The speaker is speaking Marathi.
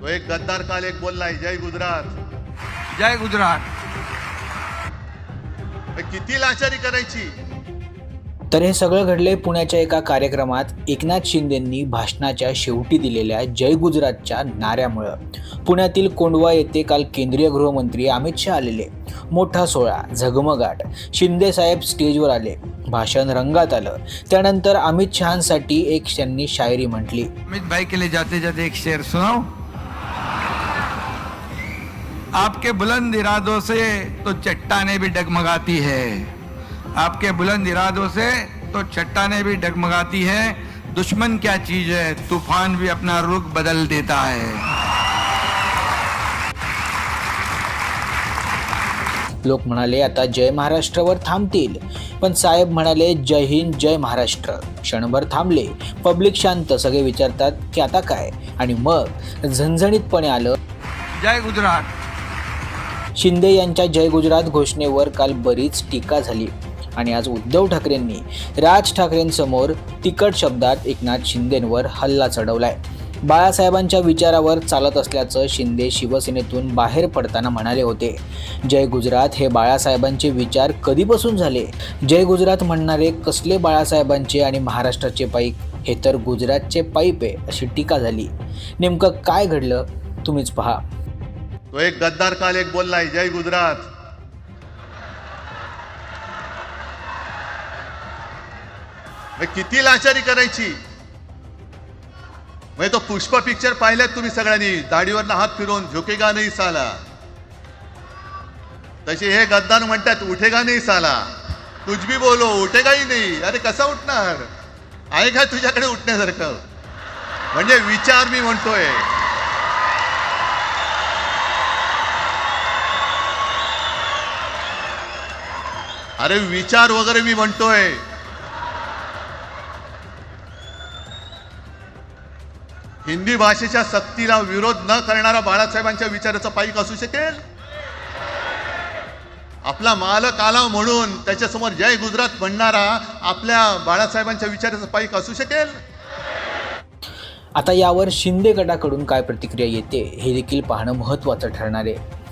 तो एक गद्दार काल एक बोललाय जय गुजरात. जय गुजरात. मग किती लाचारी करायची? तर हे सगळं घडले पुण्याच्या एका कार्यक्रमात एकनाथ शिंदेंनी भाषणाच्या शेवटी दिलेल्या जय गुजरातच्या नाऱ्यामुळं. पुण्यातील कोंडवा येथे काल केंद्रीय गृहमंत्री अमित शहा आलेले. मोठा सोहळा झगमगाट. शिंदे साहेब स्टेजवर आले. भाषण रंगात आलं. त्यानंतर अमित शहांसाठी एक त्यांनी शायरी म्हटली. अमित भाई के लिए जाते जाते एक शेर सुनाओ. आपके बुलंद इरादों से तो चट्टाने भी डगमगाती है। आपके बुलंद इरादों से तो चट्टाने भी डगमगाती है। दुश्मन क्या चीज है? तूफान भी अपना रुख बदल देता है। लोक म्हणाले आता जय महाराष्ट्रावर थांबतील. पण साहेब म्हणाले जय हिंद जय महाराष्ट्र. क्षणभर थांबले. पब्लिक शांत सगळे विचारतात की आता काय? आणि मग झणझणीतपणे आलं. जय गुजरात. शिंदे यांच्या जय गुजरात घोषणेवर काल बरीच टीका झाली. आणि आज उद्धव ठाकरेंनी राज ठाकरेंसमोर तिकट शब्दात एकनाथ शिंदेंवर हल्ला चढवलाय. बाळासाहेबांच्या विचारावर चालत असल्याचं शिंदे शिवसेनेतून बाहेर पडताना म्हणाले होते. जय गुजरात हे बाळासाहेबांचे विचार कधीपासून झाले? जय गुजरात म्हणणारे कसले बाळासाहेबांचे आणि महाराष्ट्राचे पाईक? हे तर गुजरातचे पाईप आहे अशी टीका झाली. नेमकं काय घडलं? तुम्हीच पहा. तो एक गद्दार काल एक बोललाय जय गुजरात. मग किती लाचारी करायची? म्हणजे तो पुष्प पिक्चर पाहिल्यात तुम्ही सगळ्यांनी. दाढीवरनं हात फिरवून झोकेगा नाही साला. तसे हे गद्दार म्हणतात उठेगा नाही साला. तुझ भी बोलो उठेगाही नाही अरे कसा उठणार? आहे का तुझ्याकडे उठण्यासारखं? म्हणजे विचार मी म्हणतोय. अरे विचार वगैरे मी म्हणतोय. हिंदी भाषेच्या सक्तीला विरोध न करणारा बाळासाहेबांच्या विचाराचा पाईक असू शकेल? आपला मालक आला म्हणून त्याच्यासमोर जय गुजरात म्हणणारा आपल्या बाळासाहेबांच्या विचाराचा पाईक असू शकेल? आता यावर शिंदे गटाकडून काय प्रतिक्रिया येते हे देखील पाहणं महत्त्वाचं ठरणार आहे.